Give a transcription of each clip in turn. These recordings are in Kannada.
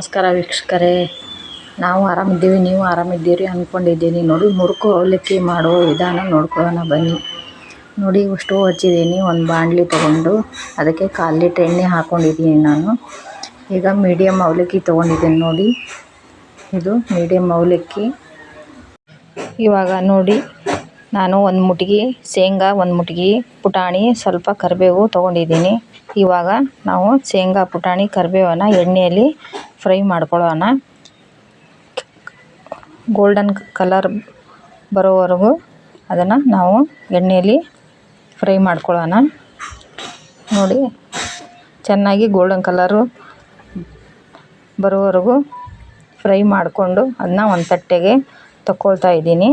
ನಮಸ್ಕಾರ ವೀಕ್ಷಕರೇ. ನಾವು ಆರಾಮಿದ್ದೀವಿ, ನೀವು ಆರಾಮಿದ್ದೀರಿ ಅಂದ್ಕೊಂಡಿದ್ದೀನಿ ನೋಡಿ ಮುರುಕು ಅವಲಕ್ಕಿ ಮಾಡುವ ವಿಧಾನ ನೋಡ್ಕೊಳ್ಳೋಣ ಬನ್ನಿ. ನೋಡಿ ಸ್ಟವ್ ಹಚ್ಚಿದ್ದೀನಿ, ಒಂದು ಬಾಣಲಿ ತೊಗೊಂಡು. ಅದಕ್ಕೆ ಕಾಲು ಲೀಟ್ರ್ ಎಣ್ಣೆ ಹಾಕ್ಕೊಂಡಿದ್ದೀನಿ ನಾನು. ಈಗ ಮೀಡಿಯಮ್ ಅವಲಕ್ಕಿ ತೊಗೊಂಡಿದ್ದೀನಿ ನೋಡಿ. ಇದು ಮೀಡಿಯಮ್ ಅವಲಕ್ಕಿ. ಇವಾಗ ನೋಡಿ ನಾನು ಒಂದು ಮುಟ್ಗಿ ಶೇಂಗಾ, ಒಂದು ಮುಟ್ಗಿ ಪುಟಾಣಿ ಸ್ವಲ್ಪ ಕರಿಬೇವು ತೊಗೊಂಡಿದ್ದೀನಿ. ಇವಾಗ ನಾವು ಶೇಂಗಾ, ಪುಟಾಣಿ, ಕರಿಬೇವನ್ನ ಎಣ್ಣೆಯಲ್ಲಿ ಫ್ರೈ ಮಾಡ್ಕೊಳ್ಳೋಣ. ಗೋಲ್ಡನ್ ಕಲರ್ ಬರೋವರೆಗೂ ಅದನ್ನು ನಾವು ಎಣ್ಣೆಯಲ್ಲಿ ಫ್ರೈ ಮಾಡ್ಕೊಳ್ಳೋಣ. ನೋಡಿ, ಚೆನ್ನಾಗಿ ಗೋಲ್ಡನ್ ಕಲರು ಬರೋವರೆಗೂ ಫ್ರೈ ಮಾಡಿಕೊಂಡು ಅದನ್ನ ಒಂದು ತಟ್ಟೆಗೆ ತಗೊಳ್ತಾ ಇದ್ದೀನಿ.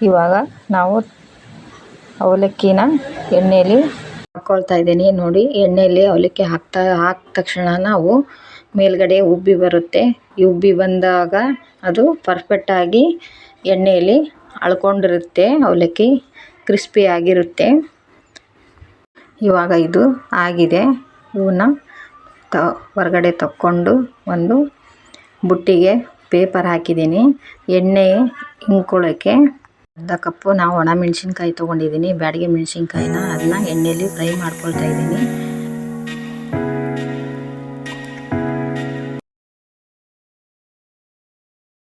ಇವಾಗ ನಾವು ಅವಲಕ್ಕಿನ ಎಣ್ಣೆಯಲ್ಲಿ ಹಾಕ್ಕೊಳ್ತಾ ಇದ್ದೀನಿ. ನೋಡಿ, ಎಣ್ಣೆಯಲ್ಲಿ ಅವಲಕ್ಕಿ ಹಾಕ್ತಾ ಹಾಕಿದ ತಕ್ಷಣ ನಾವು ಮೇಲ್ಗಡೆ ಉಬ್ಬಿ ಬರುತ್ತೆ. ಉಬ್ಬಿ ಬಂದಾಗ ಅದು ಪರ್ಫೆಕ್ಟಾಗಿ ಎಣ್ಣೆಯಲ್ಲಿ ಅಳ್ಕೊಂಡಿರುತ್ತೆ, ಅವಲಕ್ಕಿ ಕ್ರಿಸ್ಪಿ ಆಗಿರುತ್ತೆ. ಇವಾಗ ಇದು ಆಗಿದೆ. ಇವನ್ನ ತ, ಹೊರಗಡೆ ತಕ್ಕೊಂಡು ಒಂದು ಬುಟ್ಟಿಗೆ ಪೇಪರ್ ಹಾಕಿದ್ದೀನಿ. ಎಣ್ಣೆ ಹಿಂಡ್ಕೊಳ್ಳೋಕ್ಕೆ ಅರ್ಧ ಕಪ್ಪು ನಾವು ಒಣ ಮೆಣಸಿನ್ಕಾಯಿ ತೊಗೊಂಡಿದ್ದೀನಿ ಬ್ಯಾಡಿಗೆ ಮೆಣಸಿನ್ಕಾಯಿನ ಅದನ್ನ ಎಣ್ಣೆಯಲ್ಲಿ ಫ್ರೈ ಮಾಡ್ಕೊಳ್ತಾ ಇದ್ದೀನಿ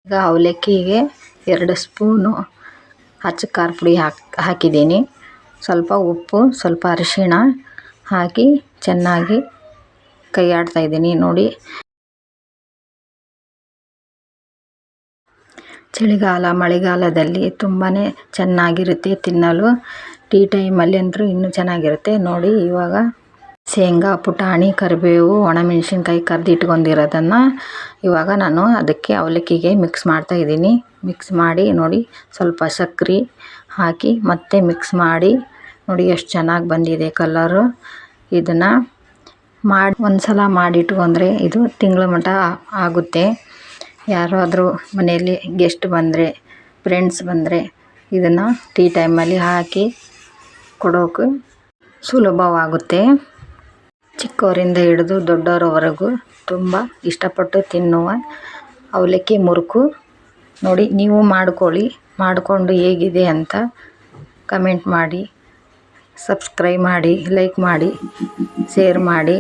ಈಗ ಅವಲಕ್ಕಿಗೆ ಎರಡು ಸ್ಪೂನು ಹಚ್ಚ ಖಾರ ಪುಡಿ ಹಾಕಿ ಹಾಕಿದ್ದೀನಿ ಸ್ವಲ್ಪ ಉಪ್ಪು, ಸ್ವಲ್ಪ ಅರಿಶಿಣ ಹಾಕಿ ಚೆನ್ನಾಗಿ ಕೈಯಾಡ್ತಾ ಇದ್ದೀನಿ ನೋಡಿ. ಚಳಿಗಾಲ, ಮಳೆಗಾಲದಲ್ಲಿ ತುಂಬಾ ಚೆನ್ನಾಗಿರುತ್ತೆ ತಿನ್ನಲು. ಟೀ ಟೈಮಲ್ಲಿ ಅಂತೂ ಇನ್ನೂ ಚೆನ್ನಾಗಿರುತ್ತೆ. ನೋಡಿ, ಇವಾಗ ಶೇಂಗಾ, ಪುಟಾಣಿ, ಕರಿಬೇವು, ಒಣಮೆಣ್ಸಿನ್ಕಾಯಿ ಕರ್ದು ಇಟ್ಕೊಂಡಿರೋದನ್ನು ಇವಾಗ ನಾನು ಅದಕ್ಕೆ ಅವಲಕ್ಕಿಗೆ ಮಿಕ್ಸ್ ಮಾಡ್ತಾ ಇದ್ದೀನಿ. ಮಿಕ್ಸ್ ಮಾಡಿ, ನೋಡಿ, ಸ್ವಲ್ಪ ಸಕ್ಕರೆ ಹಾಕಿ ಮತ್ತೆ ಮಿಕ್ಸ್ ಮಾಡಿ, ನೋಡಿ ಎಷ್ಟು ಚೆನ್ನಾಗಿ ಬಂದಿದೆ ಕಲರು ಇದನ್ನು ಮಾಡಿ ಒಂದು ಸಲ ಮಾಡಿಟ್ಕೊಂಡ್ರೆ ಇದು ತಿಂಗಳ ಮಟ್ಟ ಆಗುತ್ತೆ. ಯಾರಾದರೂ ಮನೆಯಲ್ಲಿ ಗೆಸ್ಟ್ ಬಂದರೆ ಫ್ರೆಂಡ್ಸ್ ಬಂದರೆ ಇದನ್ನು ಟೀ ಟೈಮಲ್ಲಿ ಹಾಕಿ ಕೊಡೋಕೆ ಸುಲಭವಾಗುತ್ತೆ. ಚಿಕ್ಕವರಿಂದ ಹಿಡಿದು ದೊಡ್ಡವರವರೆಗೂ ತುಂಬ ಇಷ್ಟಪಟ್ಟು ತಿನ್ನುವ ಅವಲಕ್ಕಿ ಮುರುಕು ನೋಡಿ, ನೀವು ಮಾಡ್ಕೊಳ್ಳಿ, ಮಾಡಿಕೊಂಡು ಹೇಗಿದೆ ಅಂತ ಕಮೆಂಟ್ ಮಾಡಿ ಸಬ್ಸ್ಕ್ರೈಬ್ ಮಾಡಿ ಲೈಕ್ ಮಾಡಿ ಶೇರ್ ಮಾಡಿ.